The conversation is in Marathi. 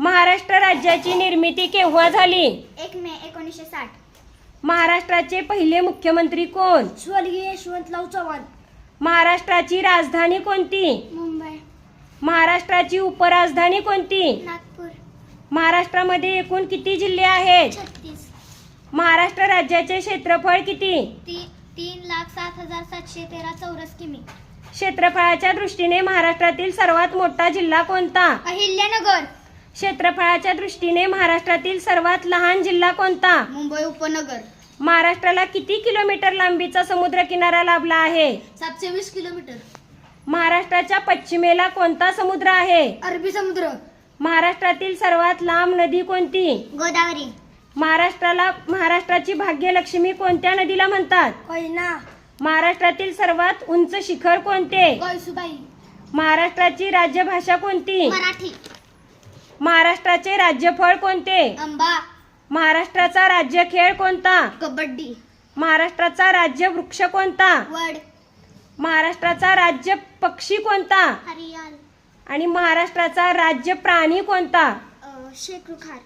महाराष्ट्र राज्याची निर्मिती केव्हा झाली? एक मे एकोणीसशे साठ. महाराष्ट्राचे पहिले मुख्यमंत्री कोण? स्वर्गीय यशवंतराव चव्हाण. महाराष्ट्राची राजधानी कोणती? मुंबई. महाराष्ट्राची उपराजधानी कोणती? नागपूर. महाराष्ट्रामध्ये एकूण किती जिल्हे आहेत? छत्तीस. महाराष्ट्र राज्याचे क्षेत्रफळ किती? ती तीन लाख सात हजार सातशे तेरा चौरस किमी. क्षेत्रफळाच्या दृष्टीने महाराष्ट्रातील सर्वात मोठा जिल्हा कोणता? अहिल्यानगर. क्षेत्रफळाच्या दृष्टीने महाराष्ट्रातील सर्वात लहान जिल्हा कोणता? मुंबई उपनगर. महाराष्ट्राला किती किलोमीटर लांबीचा समुद्र किनारा लाभला आहे? सातशे वीस किलोमीटर. महाराष्ट्राच्या पश्चिमेला कोणता समुद्र आहे? अरबी समुद्र. महाराष्ट्रातील सर्वात लांब नदी कोणती? गोदावरी. महाराष्ट्राला महाराष्ट्राची भाग्यलक्ष्मी कोणत्या नदीला म्हणतात? कोयना. महाराष्ट्रातील सर्वात उंच शिखर कोणते? कळसुबाई. महाराष्ट्राची राज्यभाषा कोणती? मराठी. महाराष्ट्राचे राज्यफळ कोणते? आंबा. महाराष्ट्राचा राज्य खेळ कोणता? कबड्डी. महाराष्ट्राचा राज्य वृक्ष कोणता? वड. महाराष्ट्राचा राज्य पक्षी कोणता? हरियाल. आणि महाराष्ट्राचा राज्य प्राणी कोणता? शेकरुखार.